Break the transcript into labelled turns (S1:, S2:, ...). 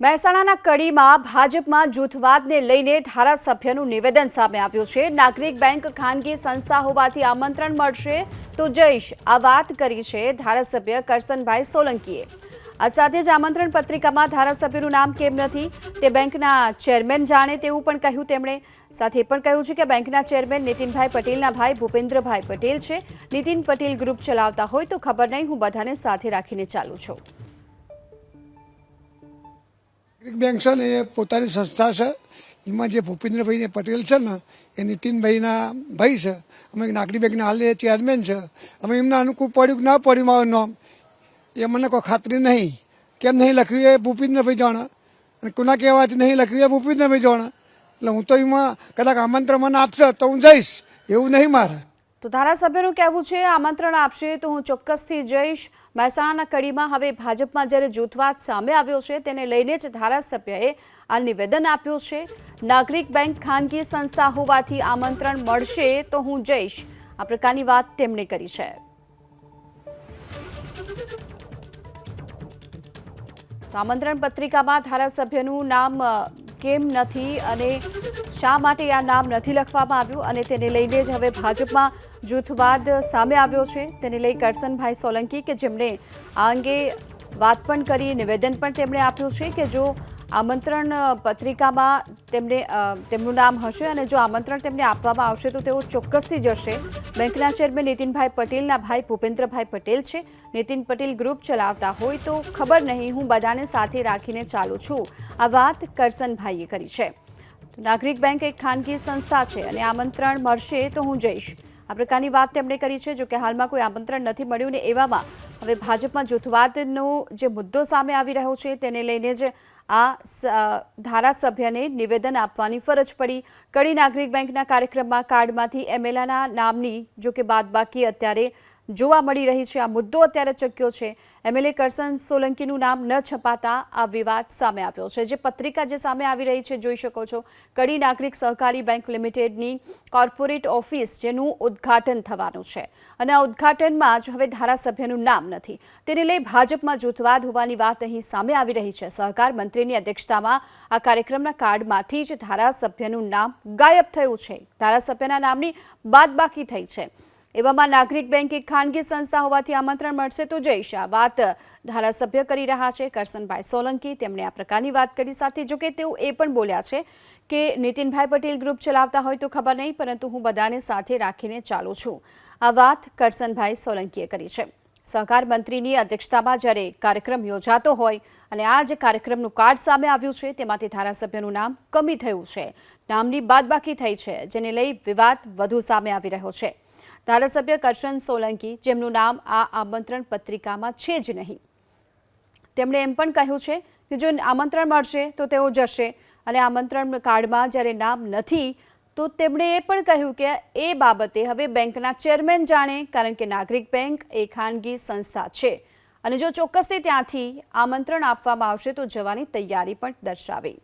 S1: મહેસાણાના કડીમાં ભાજપમાં જૂથવાદને લઈને ધારાસભ્યનું નિવેદન સામે આવ્યું છે. નાગરિક બેંક ખાનગી સંસ્થા હોવાથી આમંત્રણ મળશે તો જઈશ આ વાત કરી છે ધારાસભ્ય કરસનભાઈ સોલંકીએ. આ સાથે જ આમંત્રણ પત્રિકામાં ધારાસભ્યનું નામ કેમ નથી તે બેંકના ચેરમેન જાણે તેવું પણ કહ્યું તેમણે. સાથે પણ કહ્યું છે કે બેંકના ચેરમેન નીતિનભાઈ પટેલના ભાઈ ભૂપેન્દ્રભાઈ પટેલ છે. નીતિન પટેલ ગ્રુપ ચલાવતા હોય તો ખબર નહીં, હું બધાને સાથે રાખીને ચાલું છું.
S2: બેંક છે ને, એ પોતાની સંસ્થા છે. એમાં જે ભૂપેન્દ્રભાઈ પટેલ છે ને, એ નીતિનભાઈના ભાઈ છે. અમે નાગરી બેંકના હાલ એ ચેરમેન છે. અમે એમના અનુકૂળ પડ્યું ના પડ્યું મારું નામ? એ મને કોઈ ખાતરી નહીં. કેમ નહીં લખ્યું એ ભૂપેન્દ્રભાઈ જાણે? અને કોના કહેવાથી નહીં લખ્યું એ ભૂપેન્દ્રભાઈ જાણે? એટલે હું તો એમાં કદાચ આમંત્રણ મને આપશે તો હું જઈશ. એવું નહીં મારે.
S1: તો ધારાસભ્યનું કહેવું છે, આમંત્રણ આપશે તો હું ચોક્કસથી જઈશ. મહેસાણાના કડીમાં હવે ભાજપમાં જ્યારે જૂથવાદ સામે આવ્યો છે, તેને લઈને જ ધારાસભ્યએ આ નિવેદન આપ્યું છે. નાગરિક બેંક ખાનગી સંસ્થા હોવાથી આમંત્રણ મળશે તો હું જઈશ. આ પ્રકારની વાત તેમણે કરી છે. આમંત્રણ પત્રિકામાં ધારાસભ્યનું નામ કેમ નથી અને શા માટે આ નામ નથી લખવામાં આવ્યું અને તેને લઈને જ હવે ભાજપમાં જૂથવાદ સામે આવ્યો છે. તેને લઈ કરસનભાઈ સોલંકી કે જેમણે આ અંગે વાત પણ કરી, નિવેદન પણ તેમણે આપ્યું છે કે જો આમંત્રણ પત્રિકામાં તેમને તેમનું નામ હશે અને જો આમંત્રણ તેમને આપવામાં આવશે તો તેઓ ચોક્કસથી જશે. બેંકના ચેરમેન નીતિનભાઈ પટેલના ભાઈ ભૂપેન્દ્રભાઈ પટેલ છે. નીતિન પટેલ ગ્રુપ ચલાવતા હોય તો ખબર નહીં. હું બધાને સાથે રાખીને ચાલું છું. આ વાત કરસનભાઈએ કરી છે. નાગરિક બેંક એક ખાનગી સંસ્થા છે અને આમંત્રણ મળશે તો હું જઈશ. આ પ્રકારની વાત તેમણે કરી છે, જો કે હાલમાં કોઈ આમંત્રણ નથી મળ્યું ને એવામાં હવે ભાજપમાં જૂથવાદનો જે મુદ્દો સામે આવી રહ્યો છે તેને લઈને જ આ ધારાસભ્યને નિવેદન આપવાની ફરજ પડી. કડી નાગરિક બેંકના કાર્યક્રમમાં કાર્ડમાંથી એમએલએના નામની જો કે બાદબાકી અત્યારે જોવા મળી રહી છે. આ મુદ્દો અત્યારે ચક્યો છે. એમએલએ કરસન સોલંકીનું નામ ન છપાતા આ વિવાદ સામે આવ્યો છે. જે પત્રિકા જે સામે આવી રહી છે, જોઈ શકો છો. કડી નાગરિક સહકારી બેંક લિમિટેડની કોર્પોરેટ ઓફિસ જેનું ઉદ્ઘાટન થવાનું છે. અને આ ઉદ્ઘાટનમાં જ હવે ધારાસભ્યનું નામ નથી. તેને લઈ ભાજપમાં જૂથવાદ હોવાની વાત અહીં સામે આવી રહી છે. સહકાર મંત્રીની અધ્યક્ષતામાં આ કાર્યક્રમના કાર્ડમાંથી જ ધારાસભ્યનું નામ ગાયબ થયું છે. ધારાસભ્યના નામની બાદબાકી થઈ છે. એવામાં નાગરિક બેંક એક ખાનગી સંસ્થા હોવાથી આમંત્રણ મળશે તો જઈશ આ વાત ધારાસભ્ય કરી રહ્યા છે કરસનભાઈ સોલંકી. તેમણે આ પ્રકારની વાત કરી સાથે, જો કે તેઓ એ પણ બોલ્યા છે કે નીતિનભાઈ પટેલ ગ્રુપ ચલાવતા હોય તો ખબર નહીં, પરંતુ હું બધાને સાથે રાખીને ચાલું છું. આ વાત કરસનભાઈ સોલંકીએ કરી છે. સહકાર મંત્રીની અધ્યક્ષતામાં જ્યારે કાર્યક્રમ યોજાતો હોય અને આ જે કાર્યક્રમનું કાર્ડ સામે આવ્યું છે, તેમાંથી ધારાસભ્યનું નામ કમી થયું છે. નામની બાદબાકી થઈ છે, જેને લઈ વિવાદ વધુ સામે આવી રહ્યો છે. ધારાસભ્ય કરશન સોલંકી, જેમનું નામ આ આમંત્રણ પત્રિકામાં છે જ નહીં. તેમણે એમ પણ કહ્યું છે કે જો આમંત્રણ મળશે, તો તેઓ જશે. અને આમંત્રણ કાર્ડમાં જ્યારે નામ નથી, તો તેમણે એ પણ કહ્યું કે એ બાબતે હવે બેંકના ચેરમેન જાણે, કારણ કે નાગરિક બેંક એ ખાનગી સંસ્થા છે. અને જો ચોક્કસથી ત્યાંથી આમંત્રણ આપવામાં આવશે, તો જવાની તૈયારી પણ દર્શાવી.